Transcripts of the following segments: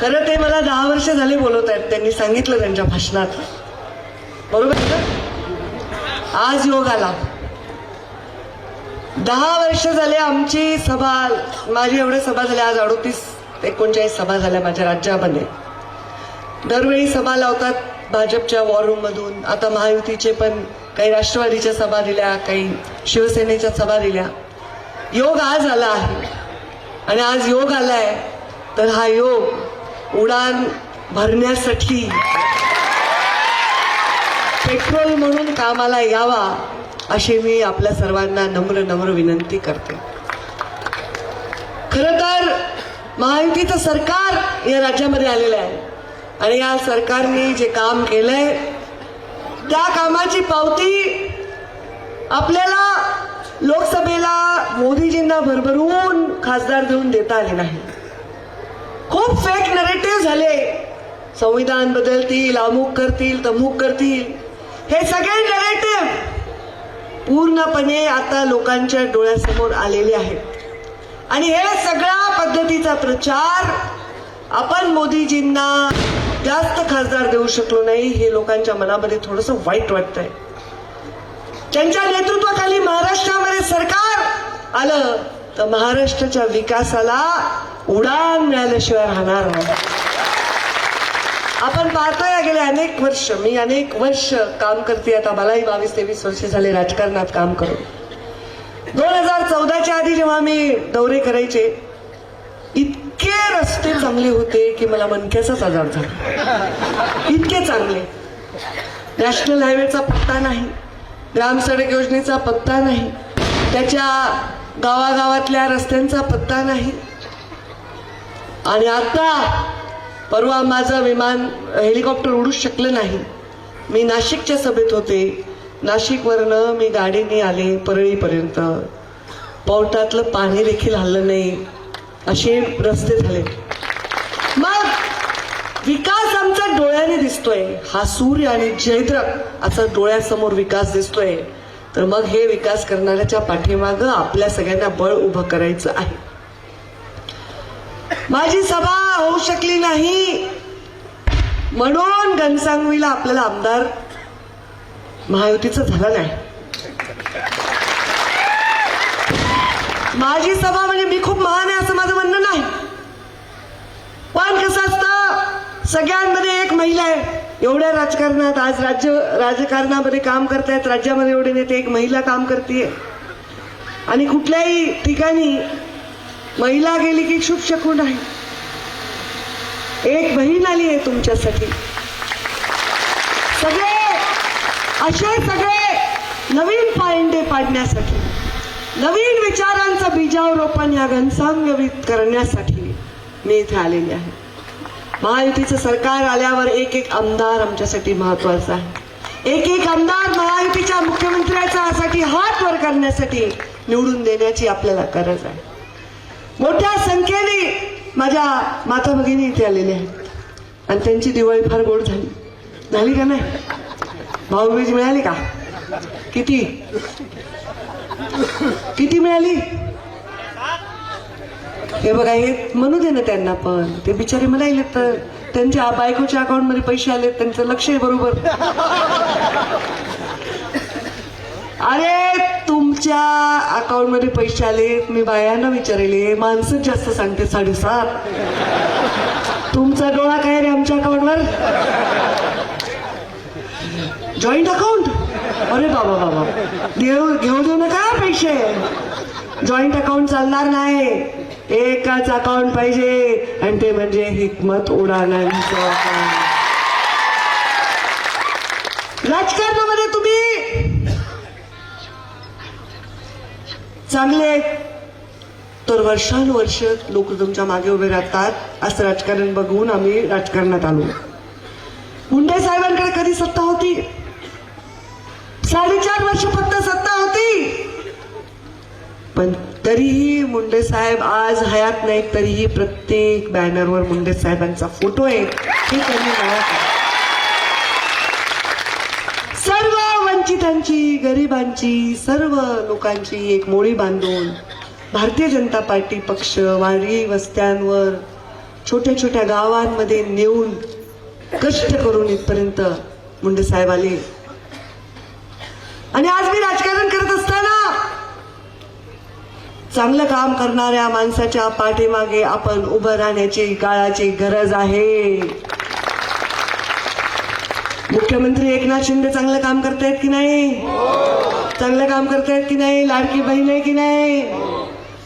खरं ते मला दहा वर्ष झाले बोलवत आहेत. त्यांनी सांगितलं त्यांच्या भाषणात. बरोबर आहे आज योग आला. दहा वर्ष झाले आमची सभा माझी एवढ्या सभा झाल्या आज अडोतीस एकोणचाळीस सभा झाल्या माझ्या राज्यामध्ये. दरवेळी सभा लावतात भाजपच्या वॉर रूम मधून. आता महायुतीचे पण काही राष्ट्रवादीच्या सभा दिल्या काही शिवसेनेच्या सभा दिल्या. योग आज आला आहे. आणि आज योग आलाय तर हा योग उडान भरण्यासाठी. पेट्रोल म्हणून कामाला यावा अशी मी आपल्या सर्वांना नम्र नम्र विनंती करते. खर तर महायुतीचं सरकार या राज्यामध्ये आलेलं आहे. आणि या सरकारने जे काम केलंय त्या कामाची पावती आपल्याला लोकसभेला मोदीजींना भरभरून खासदार देऊन देता आली नाही. खूप फेक नरेटिव्ह झाले. संविधान बदलतील अमुक करतील तमुक करतील. हे सगळे नरेटिव्ह पूर्णपणे आता लोकांच्या डोळ्यासमोर आलेले आहेत. आणि हे सगळ्या पद्धतीचा प्रचार आपण मोदीजींना जास्त खासदार देऊ शकलो नाही हे लोकांच्या मनामध्ये थोडस वाईट वाटतंय. त्यांच्या नेतृत्वाखाली महाराष्ट्रामध्ये सरकार आलं तर महाराष्ट्राच्या विकासाला उडान मिळाल्याशिवाय राहणार नाही. आपण पाहतोय गेले अनेक वर्ष मी अनेक वर्ष काम करते. आता मलाही बावीस तेवीस वर्ष झाले राजकारणात काम करून. दोन हजार चौदाच्या आधी जेव्हा मी दौरे करायचे इतके रस्ते चांगले होते की मला मनक्याचाच आजार झाला. इतके चांगले. नॅशनल हायवेचा पत्ता नाही ग्रामसडक योजनेचा पत्ता नाही त्याच्या गावागावातल्या रस्त्यांचा पत्ता नाही आणि आता परवा माझं विमान हेलिकॉप्टर उडू शकलं नाही. मी नाशिकच्या सभेत होते. नाशिकवरनं मी गाडीने आले परळीपर्यंत. पोटातलं पाणी देखील हल्लं नाही. असे रस्ते झाले. मग विकास आमचा डोळ्याने दिसतोय. हा सूर्य आणि चैत्र असा डोळ्यासमोर विकास दिसतोय. तर मग हे विकास करणाऱ्याच्या पाठीमागं आपल्या सगळ्यांना बळ उभं करायचं आहे. माझी सभा होऊ शकली नाही. म्हणून घनसांगवीला आपल्याला आमदार महायुतीचं झालं नाही. माझी सभा म्हणजे मी खूप महान आहे असं माझं म्हणणं नाही. पण कसं असतं सगळ्यांमध्ये एक महिला आहे. एवढ्या राजकारणात आज राज्य राजकारणामध्ये काम करतायत राज्यामध्ये एवढे नेते एक महिला काम करते आणि कुठल्याही ठिकाणी महिला गेली की शुभ शकून आहे. एक बहीण आली आहे तुमच्यासाठी. सगळे असे सगळे नवीन पायंडे पाडण्यासाठी नवीन विचारांचं बीजावरोपण या घनसांगवित करण्यासाठी मी इथे आलेली आहे. महायुतीचं सरकार आल्यावर एक एक आमदार आमच्यासाठी महत्त्वाचा आहे. एक एक आमदार महायुतीच्या मुख्यमंत्र्याच्यासाठी हात वर करण्यासाठी निवडून देण्याची आपल्याला गरज आहे. मोठ्या संख्येने माझ्या माता भगिनी इथे आलेल्या आहेत. आणि त्यांची दिवाळी फार गोड झाली. झाली का नाही? भाऊबीज मिळाली का? किती? किती मिळाली? हे बघा हे म्हणू दे ना त्यांना पण. ते बिचारे म्हणाले तर त्यांच्या बायकोच्या अकाउंटमध्ये पैसे आले त्यांचं लक्ष आहे बरोबर. अरे तुमच्या अकाउंटमध्ये पैसे आले मी बायांना विचारले माणसं जास्त सांगते साडेसात. तुमचा डोळा काय रे आमच्या अकाउंटवर? जॉईंट अकाउंट अरे बाबा बाबा. देऊ घेऊ देऊ नका पैसे. जॉईंट अकाउंट चालणार नाही. एकच अकाउंट पाहिजे. आणि ते म्हणजे हिकमत उडाणांचं चांगले आहेत. तर वर्षानुवर्ष लोक तुमच्या मागे उभे राहतात. असं राजकारण बघून आम्ही राजकारणात आलो. मुंडे साहेबांकडे कधी सत्ता होती? साडेचार वर्ष फक्त सत्ता होती. पण तरीही मुंडे साहेब आज हयात नाहीत तरीही प्रत्येक बॅनरवर मुंडे साहेबांचा फोटो आहे. हे त्यांनी मला सांगितलं. सर्व वंचितांची गरिबांची सर्व लोकांची एक मोळी बांधून भारतीय जनता पार्टी पक्ष वारी वस्त्यांवर छोट्या छोट्या गावांमध्ये नेऊन कष्ट करून इथपर्यंत मुंडे साहेब आले. आणि आज मी राजकारण करत असताना चांगलं काम करणाऱ्या माणसाच्या पाठीमागे आपण उभं राहण्याची काळाची गरज आहे. मुख्यमंत्री एकनाथ शिंदे चांगलं काम करतायत की नाही? चांगलं काम करतायत की नाही? लाडकी बहीण आहे की नाही?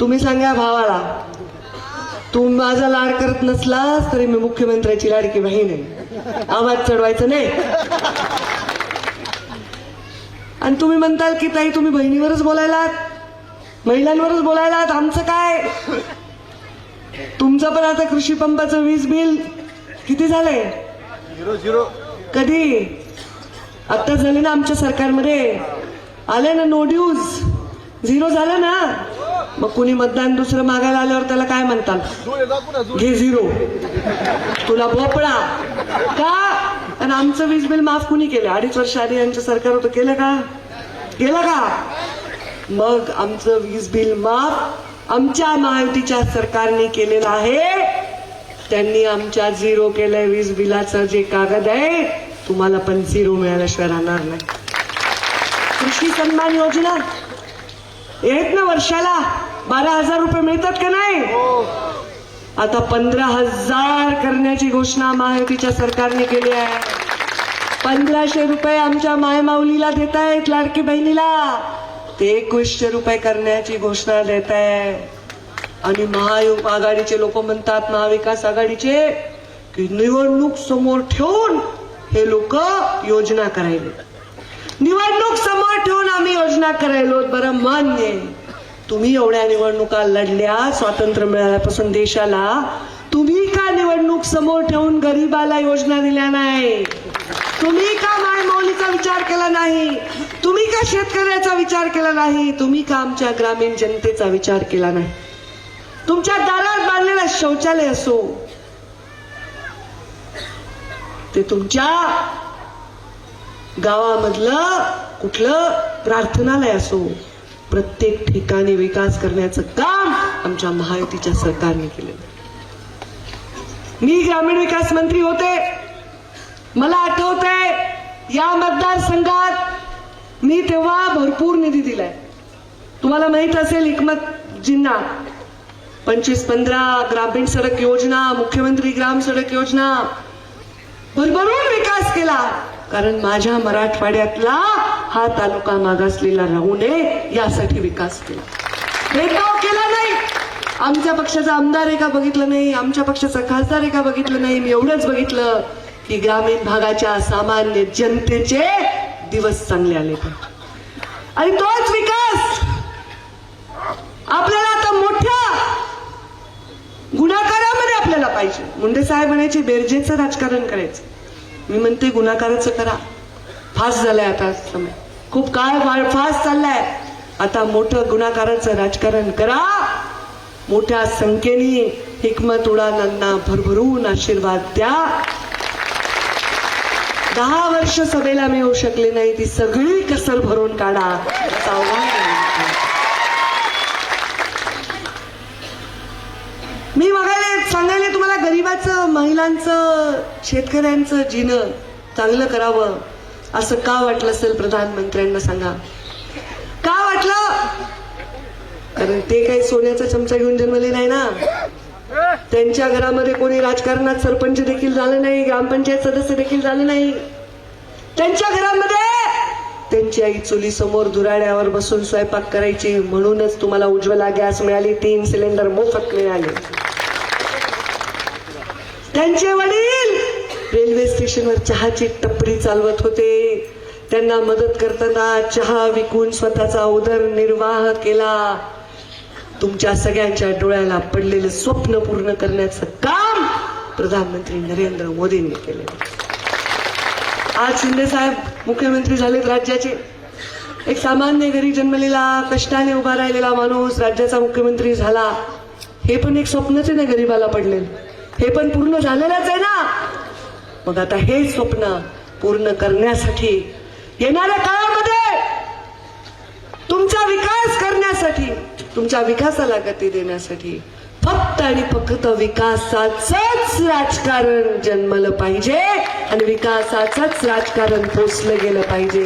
तुम्ही सांगा भावाला. तू माझा लाड करत नसलास तरी मी मुख्यमंत्र्याची लाडकी बहीण आहे. आवाज चढवायचं नाही. आणि तुम्ही म्हणताल की ताई तुम्ही बहिणीवरच बोलायलात. महिलांवरच बोलायलात. आमचं काय? तुमचं पण आता कृषी पंपाचं वीज बिल किती झालंय? Zero zero. कधी? आत्ता झाले ना आमच्या सरकारमध्ये. आले ना नो ड्यूज झिरो झालं ना. मग कुणी मतदान दुसरं मागायला आल्यावर त्याला काय म्हणतात? घे झिरो तुला भोपळा. का? आणि आमचं वीज बिल माफ कुणी केलं? अडीच वर्ष आधी यांचं सरकार होतं. केलं का? केलं का? मग आमचं वीज बिल माफ आमच्या महायुतीच्या सरकारने केलेलं आहे. त्यांनी आमच्या झिरो केलंय वीज बिलाचं जे कागद आहे तुम्हाला पण झिरो मिळाल्याशिवाय राहणार नाही. कृषी सन्मान योजना. आहेत ना वर्षाला? बारा हजार रुपये मिळतात का नाही? आता पंधरा हजार करण्याची घोषणा महायुतीच्या सरकारने केली आहे. पंधराशे रुपये आमच्या मायमाऊलीला देत आहेत लाडकी बहिणीला. ते एकवीसशे रुपये करण्याची घोषणा देत आहे आणि महायुग आघाडीचे लोक म्हणतात महाविकास आघाडीचे की निवडणूक समोर ठेवून हे लोक योजना करायले. निवडणूक समोर ठेवून आम्ही योजना करायलो. बरं मान्य तुम्ही एवढ्या निवडणुका लढल्या स्वातंत्र्य मिळाल्यापासून देशाला. तुम्ही का निवडणूक समोर ठेवून गरीबाला योजना दिल्या नाही? तुम्ही का मायमौलीचा विचार केला नाही? तुम्ही का शेतकऱ्याचा विचार केला नाही? तुम्ही का आमच्या ग्रामीण जनतेचा विचार केला नाही? तुमच्या दारात बांधलेलं शौचालय असो ते तुमच्या गावामधलं कुठलं प्रार्थनालय असो प्रत्येक ठिकाणी विकास करण्याचं काम आमच्या महायुतीच्या सरकारने केलेलं मी ग्रामीण विकास मंत्री होते. मला आठवतंय या मतदारसंघात मी तेव्हा भरपूर निधी दिलाय. तुम्हाला माहीत असेल हिकमत जिन्ना पंचवीस पंधरा ग्रामीण सडक योजना मुख्यमंत्री ग्राम सडक योजना. भरभरून विकास केला. कारण माझ्या मराठवाड्यातला हा तालुका मागासलेला राहू नये यासाठी विकास केला. भेदभाव केला नाही. आमच्या पक्षाचा आमदार आहे का बघितलं नाही. आमच्या पक्षाचा खासदार आहे का बघितलं नाही. मी एवढंच बघितलं की ग्रामीण भागाच्या सामान्य जनतेचे दिवस चांगले आले आणि तोच विकास आपल्याला आता मोठ्या गुन्हाकारामध्ये आपल्याला पाहिजे. मुंडे साहेब म्हणायचे बेरजेचं राजकारण करायचं. मी म्हणते गुन्हाकाराचं करा. फास्ट झालाय आता समय. खूप काळ फास्ट चाललाय. आता मोठं गुन्हाकाराचं राजकारण करा. मोठ्या संख्येने हिकमत उडानांना भरभरून आशीर्वाद द्या. दहा वर्ष सभेला मी होऊ शकले नाही ती सगळी कसर भरून काढा. मी मग सांगायला तुम्हाला गरीबाचं महिलांचं शेतकऱ्यांचं जिणं चांगलं करावं असं का वाटलं असेल प्रधानमंत्र्यांना सांगा. का वाटलं? कारण ते काही सोन्याचा चमचा घेऊन जन्मले नाही ना. त्यांच्या घरामध्ये कोणी राजकारणात सरपंच देखील झालं नाही ग्रामपंचायत सदस्य देखील झाले नाही. त्यांच्या घरामध्ये त्यांची आई चुली समोर धुराड्यावर बसून स्वयंपाक करायची म्हणूनच तुम्हाला उज्ज्वला गॅस मिळाली तीन सिलेंडर मोफत मिळाले. त्यांचे वडील रेल्वे स्टेशनवर चहाची टपरी चालवत होते. त्यांना मदत करताना चहा विकून स्वतःचा उदरनिर्वाह केला. तुमच्या सगळ्यांच्या डोळ्याला पडलेलं स्वप्न पूर्ण करण्याचं काम प्रधानमंत्री नरेंद्र मोदींनी केलं. आज शिंदे साहेब मुख्यमंत्री झालेत राज्याचे. एक सामान्य घरी जन्मलेला कष्टाने उभा राहिलेला माणूस राज्याचा मुख्यमंत्री झाला. हे पण एक स्वप्नच आहे ना गरीबाला पडलेलं. हे पण पूर्ण झालेलंच आहे ना? मग आता हे स्वप्न पूर्ण करण्यासाठी येणाऱ्या काळामध्ये तुमचा विकास करण्यासाठी तुमच्या विकासाला गती देण्यासाठी फक्त आणि फक्त विकासाचंच राजकारण जन्मलं पाहिजे आणि विकासाचंच राजकारण पोचलं गेलं पाहिजे.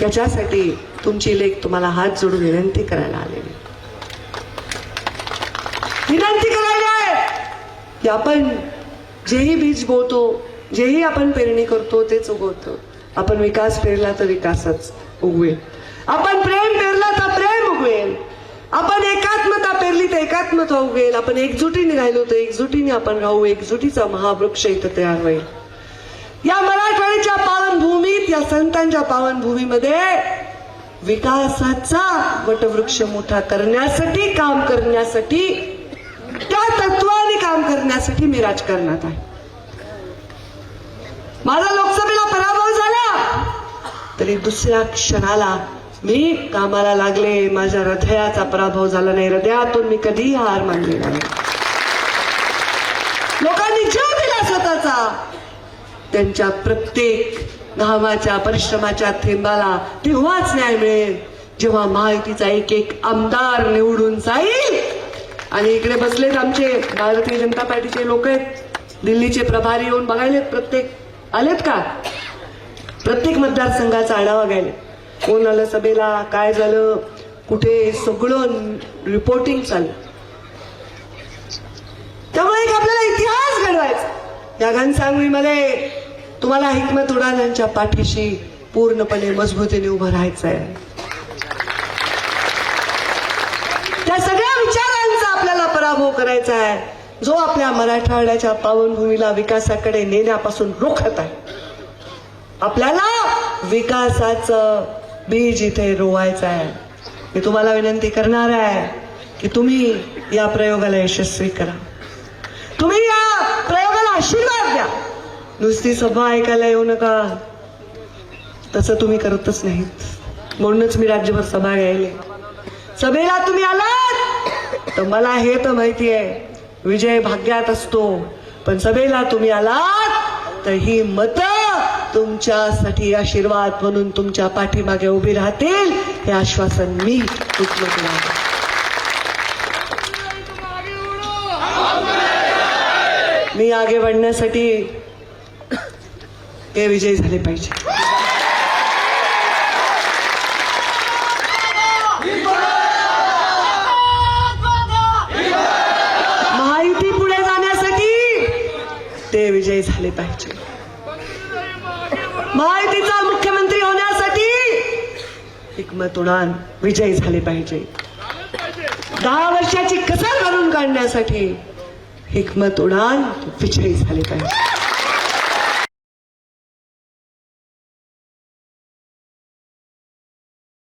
त्याच्यासाठी तुमची लेख तुम्हाला हात जोडून विनंती करायला आलेली. विनंती करायला की आपण जेही बीज बोलतो जेही आपण पेरणी करतो तेच उगवतो. आपण विकास पेरला तर विकासच उगवेल. आपण प्रेम पेरला तर प्रेम उगवेल. आपण एकात्मता पेरली तर एकात्मता उगवेल. आपण एकजुटीने राहिलो तर एकजुटीने आपण राहू एकजुटीचा महावृक्ष इथं तयार होईल. या मराठवाड्याच्या पावनभूमीत या संतांच्या पावनभूमीमध्ये विकासाचा वटवृक्ष मोठा करण्यासाठी काम करण्यासाठी त्या तत्व काम करण्यासाठी मी राजकारणात आहे. माझा लोकसभेला पराभव झाला. तरी दुसऱ्या क्षणाला मी कामाला लागले. माझ्या हृदयाचा पराभव झाला नाही. हृदयातून मी कधीही हार मानली नाही. लोकांनी जीव दिला स्वतःचा. त्यांच्या प्रत्येक घामाच्या परिश्रमाच्या थेंबाला तेव्हाच न्याय मिळेल. जेव्हा महायुतीचा एक एक आमदार निवडून जाईल आणि इकडे बसलेत आमचे भारतीय जनता पार्टीचे लोक आहेत. दिल्लीचे प्रभारी येऊन बघायलेत प्रत्येक. आलेत का? प्रत्येक मतदारसंघाचा आढावा घ्यायला. कोण आलं सभेला? काय झालं? कुठे? सगळं रिपोर्टिंग चाललं त्यामुळे एक आपल्याला इतिहास घडवायचा. या घनसांगवीमध्ये तुम्हाला हिकमत उडाल यांच्या पाठीशी पूर्णपणे मजबूतीने उभं राहायचं आहे त्या सगळ्या विचारांचा आपल्याला पराभव करायचा आहे. जो आपल्या मराठवाड्याच्या पावनभूमीला विकासाकडे नेण्यापासून रोखत आहे. आपल्याला विकासाचं बीज इथे रोवायचं आहे. मी तुम्हाला विनंती करणार आहे की तुम्ही या प्रयोगाला यशस्वी करा. तुम्ही या प्रयोगाला आशीर्वाद द्या. नुसती सभा ऐकायला येऊ नका. तसं तुम्ही करतच नाहीत. म्हणूनच मी राज्यभर सभा घ्यायला. सभेला तुम्ही आला. तर मला हे तर माहिती आहे विजय भाग्यात असतो. पण सभेला तुम्ही आलात तर ही मत तुमच्यासाठी आशीर्वाद म्हणून तुमच्या पाठीमागे उभी राहतील. हे आश्वासन मी तुमचं मी आगे वाढण्यासाठी ते विजयी झाले पाहिजे. विजयी झाले पाहिजे. महायुतीचा मुख्यमंत्री होण्यासाठी हिकमत उडान विजयी झाले पाहिजे. दहा वर्षाची कसर घालून काढण्यासाठी हिकमत उडान विजयी झाले पाहिजे.